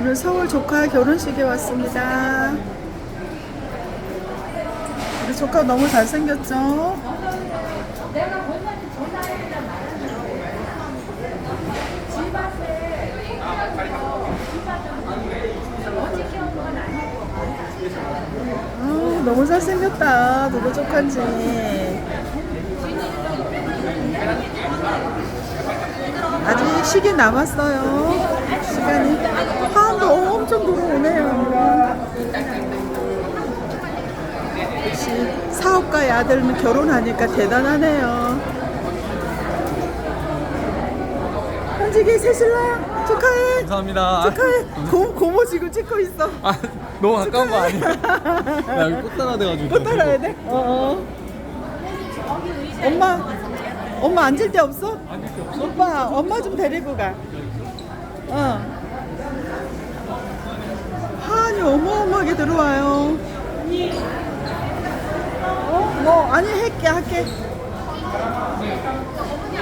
오늘 서울 조카 결혼식에 왔습니다. 우리 조카 너무 잘생겼죠? 아, 너무 잘생겼다. 누구 조카인지. 아직 시기 남았어요. 시간이. 화환도 엄청 들어오네요. 역시 사업가의 아들은 결혼하니까 대단하네요. 현직이 새신랑 축하해. 감사합니다. 축하해. 고, 고모 지금 찍고 있어. 아, 너무 가까운 거 아니야? 나 여기 꽃 따라 돼가지고. 못 따라야 돼? 어. 엄마, 엄마 앉을 데 없어? 앉을 데 없어? 오빠, 엄마 좀 데리고 가. 어. 한이 어마어마하게 들어와요. 어? 뭐, 아니, 할게, 할게.